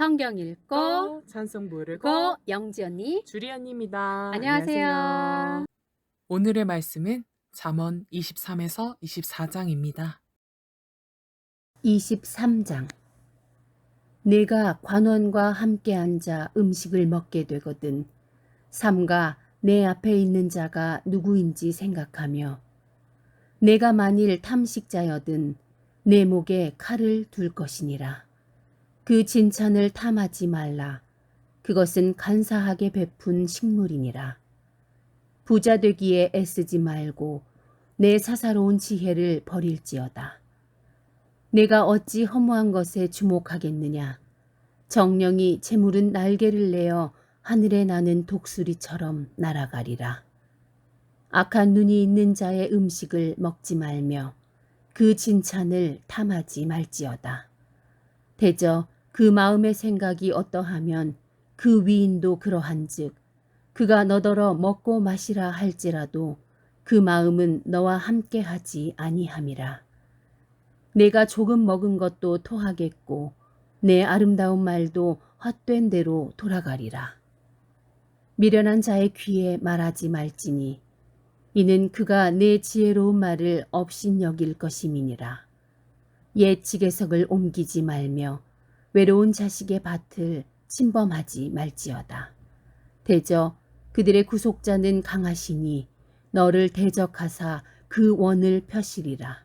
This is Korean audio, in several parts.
성경 읽고 찬송 부르고 고 영지 언니 주리 언니입니다. 안녕하세요. 오늘의 말씀은 잠언 23에서 24장입니다. 23장 내가 관원과 함께 앉아 음식을 먹게 되거든 삼가 내 앞에 있는 자가 누구인지 생각하며 내가 만일 탐식자여든 내 목에 칼을 둘 것이니라 그 진찬을 탐하지 말라 그것은 간사하게 베푼 식물이니라 부자 되기에 애쓰지 말고 내 사사로운 지혜를 버릴지어다 내가 어찌 허무한 것에 주목하겠느냐. 정령이 재물은 날개를 내어 하늘에 나는 독수리처럼 날아가리라. 악한 눈이 있는 자의 음식을 먹지 말며 그 진찬을 탐하지 말지어다. 대저 그 마음의 생각이 어떠하면 그 위인도 그러한즉 그가 너더러 먹고 마시라 할지라도 그 마음은 너와 함께 하지 아니함이라. 내가 조금 먹은 것도 토하겠고 내 아름다운 말도 헛된 대로 돌아가리라. 미련한 자의 귀에 말하지 말지니 이는 그가 내 지혜로운 말을 업신 여길 것임이니라. 옛 지게석을 옮기지 말며 외로운 자식의 밭을 침범하지 말지어다. 대저 그들의 구속자는 강하시니 너를 대적하사 그 원을 펴시리라.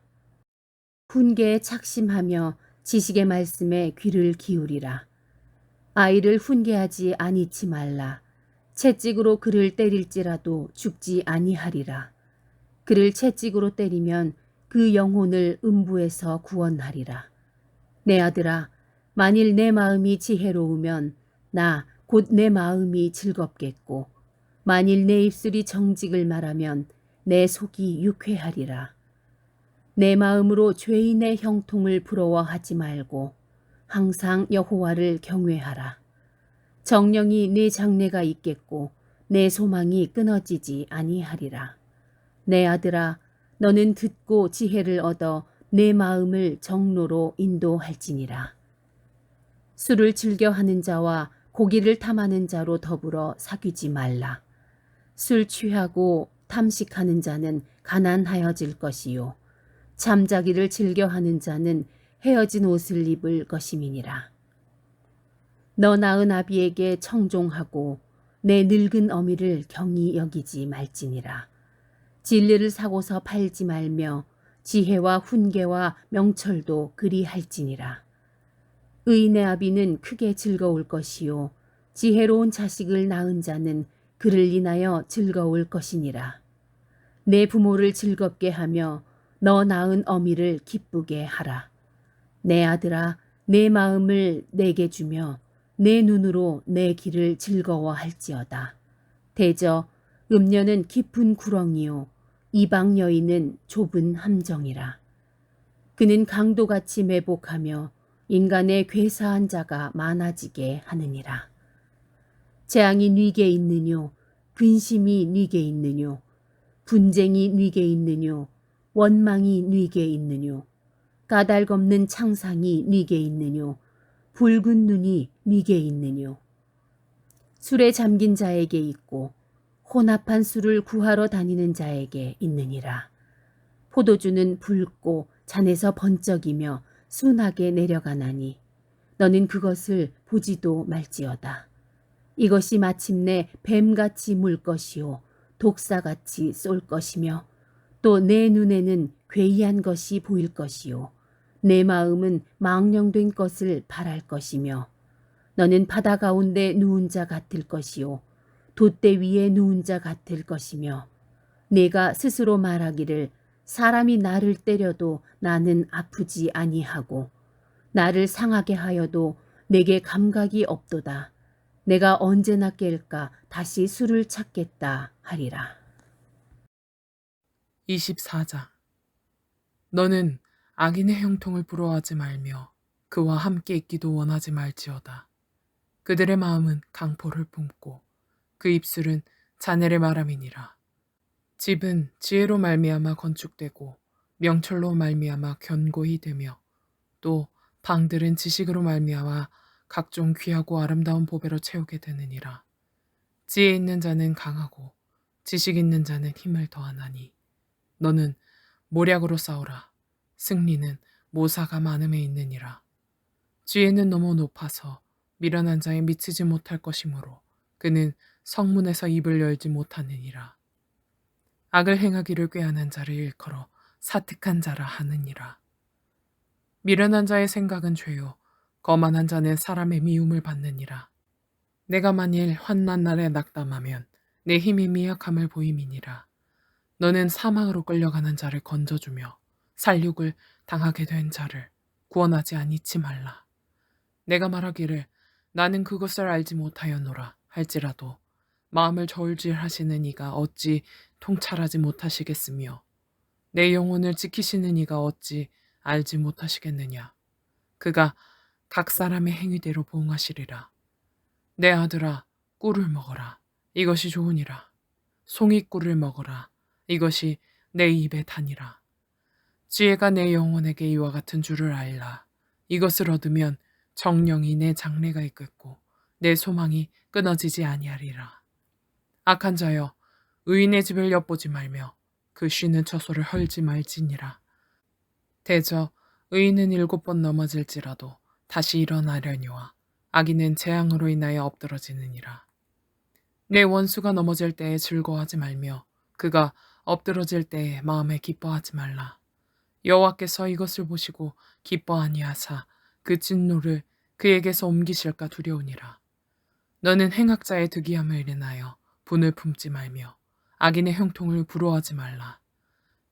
훈계에 착심하며 지식의 말씀에 귀를 기울이라. 아이를 훈계하지 아니치 말라. 채찍으로 그를 때릴지라도 죽지 아니하리라. 그를 채찍으로 때리면 그 영혼을 음부에서 구원하리라. 내 아들아, 만일 내 마음이 지혜로우면 나 곧 내 마음이 즐겁겠고, 만일 내 입술이 정직을 말하면 내 속이 유쾌하리라. 내 마음으로 죄인의 형통을 부러워하지 말고 항상 여호와를 경외하라. 정령이 내 장래가 있겠고 내 소망이 끊어지지 아니하리라. 내 아들아 너는 듣고 지혜를 얻어 내 마음을 정로로 인도할지니라. 술을 즐겨 하는 자와 고기를 탐하는 자로 더불어 사귀지 말라. 술 취하고 탐식하는 자는 가난하여질 것이요. 잠자기를 즐겨하는 자는 헤어진 옷을 입을 것임이니라. 너 낳은 아비에게 청종하고 내 늙은 어미를 경히 여기지 말지니라. 진리를 사고서 팔지 말며 지혜와 훈계와 명철도 그리할지니라. 의인의 아비는 크게 즐거울 것이요 지혜로운 자식을 낳은 자는 그를 인하여 즐거울 것이니라. 내 부모를 즐겁게 하며 너 낳은 어미를 기쁘게 하라. 내 아들아, 내 마음을 내게 주며 내 눈으로 내 길을 즐거워할지어다. 대저 음녀는 깊은 구렁이요 이방 여인은 좁은 함정이라. 그는 강도같이 매복하며 인간의 괴사한 자가 많아지게 하느니라. 재앙이 뉘게 있느뇨? 근심이 뉘게 있느뇨? 분쟁이 뉘게 있느뇨? 원망이 뉘게 있느뇨? 까닭 없는 창상이 뉘게 있느뇨? 붉은 눈이 뉘게 있느뇨? 술에 잠긴 자에게 있고 혼합한 술을 구하러 다니는 자에게 있느니라. 포도주는 붉고 잔에서 번쩍이며 순하게 내려가나니 너는 그것을 보지도 말지어다. 이것이 마침내 뱀같이 물 것이요 독사같이 쏠 것이며 또 내 눈에는 괴이한 것이 보일 것이요 내 마음은 망령된 것을 바랄 것이며 너는 바다 가운데 누운 자 같을 것이요 돛대 위에 누운 자 같을 것이며 내가 스스로 말하기를 사람이 나를 때려도 나는 아프지 아니하고 나를 상하게 하여도 내게 감각이 없도다. 내가 언제나 깰까 다시 술을 찾겠다 하리라. 24장 너는 악인의 형통을 부러워하지 말며 그와 함께 있기도 원하지 말지어다. 그들의 마음은 강포를 뿜고 그 입술은 자네를 말함이니라. 집은 지혜로 말미암아 건축되고 명철로 말미암아 견고히 되며 또 방들은 지식으로 말미암아 각종 귀하고 아름다운 보배로 채우게 되느니라. 지혜 있는 자는 강하고 지식 있는 자는 힘을 더하나니 너는 모략으로 싸우라. 승리는 모사가 많음에 있느니라. 지혜는 너무 높아서 미련한 자에 미치지 못할 것이므로 그는 성문에서 입을 열지 못하느니라. 악을 행하기를 꾀하는 자를 일컬어 사특한 자라 하느니라. 미련한 자의 생각은 죄요. 거만한 자는 사람의 미움을 받느니라. 내가 만일 환난 날에 낙담하면 내 힘이 미약함을 보임이니라. 너는 사망으로 끌려가는 자를 건져주며 살육을 당하게 된 자를 구원하지 아니치 말라. 내가 말하기를 나는 그것을 알지 못하였노라 할지라도 마음을 저울질하시는 이가 어찌 통찰하지 못하시겠으며 내 영혼을 지키시는 이가 어찌 알지 못하시겠느냐. 그가 각 사람의 행위대로 보응하시리라. 내 아들아, 꿀을 먹어라. 이것이 좋으니라. 송이 꿀을 먹어라. 이것이 내 입에 다니라. 지혜가 내 영혼에게 이와 같은 줄을 알라. 이것을 얻으면 정령이 내 장래가 있겠고 내 소망이 끊어지지 아니하리라. 악한 자여, 의인의 집을 엿보지 말며 그 쉬는 처소를 헐지 말지니라. 대저 의인은 일곱 번 넘어질지라도 다시 일어나려니와 악인은 재앙으로 인하여 엎드러지느니라. 내 원수가 넘어질 때에 즐거워하지 말며 그가 엎드러질 때에 마음에 기뻐하지 말라. 여호와께서 이것을 보시고 기뻐하니하사 그 진노를 그에게서 옮기실까 두려우니라. 너는 행악자의 득이함을 인하여 분을 품지 말며 악인의 형통을 부러워하지 말라.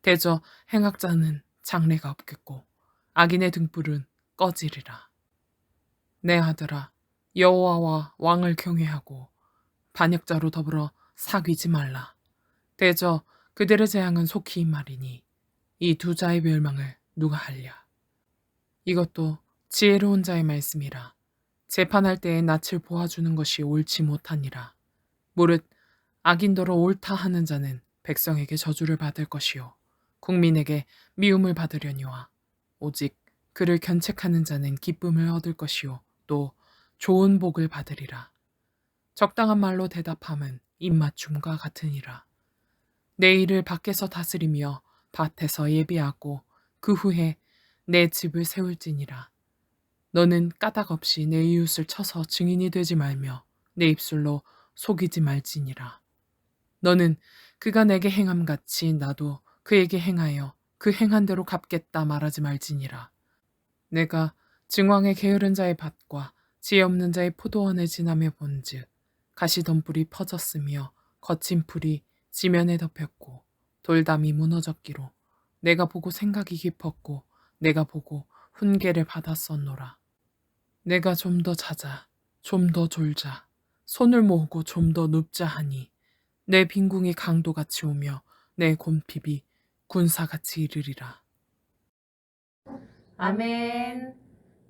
대저 행악자는 장래가 없겠고 악인의 등불은 꺼지리라. 내 아들아 여호와와 왕을 경외하고 반역자로 더불어 사귀지 말라. 대저 그들의 재앙은 속히 임하리니 이 두 자의 멸망을 누가 할랴. 이것도 지혜로운 자의 말씀이라. 재판할 때에 낯을 보아주는 것이 옳지 못하니라. 무릇 악인더러 옳다 하는 자는 백성에게 저주를 받을 것이요 국민에게 미움을 받으려니와 오직 그를 견책하는 자는 기쁨을 얻을 것이요 또 좋은 복을 받으리라. 적당한 말로 대답함은 입맞춤과 같으니라. 내 일을 밖에서 다스리며 밭에서 예비하고 그 후에 내 집을 세울지니라. 너는 까닭 없이 내 이웃을 쳐서 증인이 되지 말며 내 입술로 속이지 말지니라. 너는 그가 내게 행함 같이 나도 그에게 행하여 그 행한 대로 갚겠다 말하지 말지니라. 내가 증왕의 게으른 자의 밭과 지혜 없는 자의 포도원에 지나며 본즉 가시덤불이 퍼졌으며 거친 풀이 지면에 덮였고 돌담이 무너졌기로 내가 보고 생각이 깊었고 내가 보고 훈계를 받았었노라. 내가 좀 더 자자, 좀 더 졸자, 손을 모으고 좀 더 눕자 하니 내 빈궁이 강도같이 오며 내 곰핍이 군사같이 이르리라. 아멘.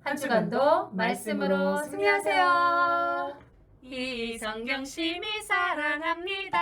한 주간도 말씀으로 승리하세요. 이 성경 심이 사랑합니다.